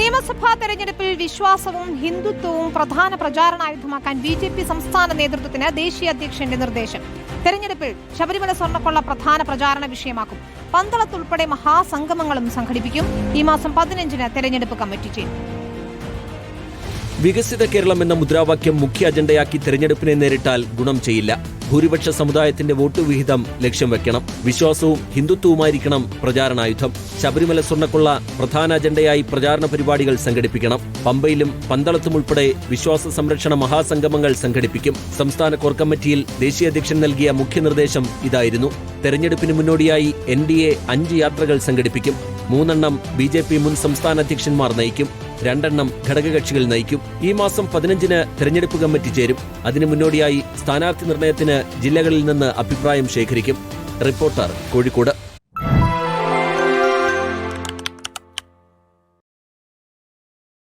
നിയമസഭാ തെരഞ്ഞെടുപ്പിൽ വിശ്വാസവും ഹിന്ദുത്വവും പ്രധാന പ്രചാരണായുധമാക്കാൻ ബി ജെ പി സംസ്ഥാന നേതൃത്വത്തിന് ദേശീയ അധ്യക്ഷന്റെ നിർദ്ദേശം. തെരഞ്ഞെടുപ്പിൽ ശബരിമല സ്വർണക്കൊള്ള പ്രധാന പ്രചാരണ വിഷയമാക്കും. പന്തളത്തുൾപ്പെടെ മഹാസംഗമങ്ങളും സംഘടിപ്പിക്കും. ഈ മാസം പതിനഞ്ചിന് തെരഞ്ഞെടുപ്പ് കമ്മിറ്റി ചെയ്യും വികസിത കേരളം എന്ന മുദ്രാവാക്യം മുഖ്യ അജണ്ടയാക്കി തെരഞ്ഞെടുപ്പിനെ നേരിട്ടാൽ ഗുണം ചെയ്യില്ല. ഭൂരിപക്ഷ സമുദായത്തിന്റെ വോട്ട് വിഹിതം ലക്ഷ്യം വെക്കണം. വിശ്വാസവും ഹിന്ദുത്വവുമായിരിക്കണം പ്രചാരണായുധം ശബരിമല സ്വർണക്കൊള്ള പ്രധാന അജണ്ടയായി പ്രചാരണ പരിപാടികൾ സംഘടിപ്പിക്കണം. പമ്പയിലും പന്തളത്തും ഉൾപ്പെടെ വിശ്വാസ സംരക്ഷണ മഹാസംഗമങ്ങൾ സംഘടിപ്പിക്കും. സംസ്ഥാന കോർ കമ്മിറ്റിയിൽ ദേശീയ അധ്യക്ഷൻ നൽകിയ മുഖ്യനിർദ്ദേശം ഇതായിരുന്നു. തെരഞ്ഞെടുപ്പിന് മുന്നോടിയായി എൻ ഡി എ അഞ്ച് യാത്രകൾ സംഘടിപ്പിക്കും. മൂന്നെണ്ണം ബി ജെ പി മുൻ സംസ്ഥാന അധ്യക്ഷന്മാർ നയിക്കും രണ്ടെണ്ണം ഘടകകക്ഷികൾ നയിക്കും. ഈ മാസം പതിനഞ്ചിന് തെരഞ്ഞെടുപ്പ് കമ്മിറ്റി ചേരും. അതിനു മുന്നോടിയായി സ്ഥാനാർത്ഥി നിർണയത്തിന് ജില്ലകളിൽ നിന്ന് അഭിപ്രായം ശേഖരിക്കും. റിപ്പോർട്ടർ കോഴിക്കോട്.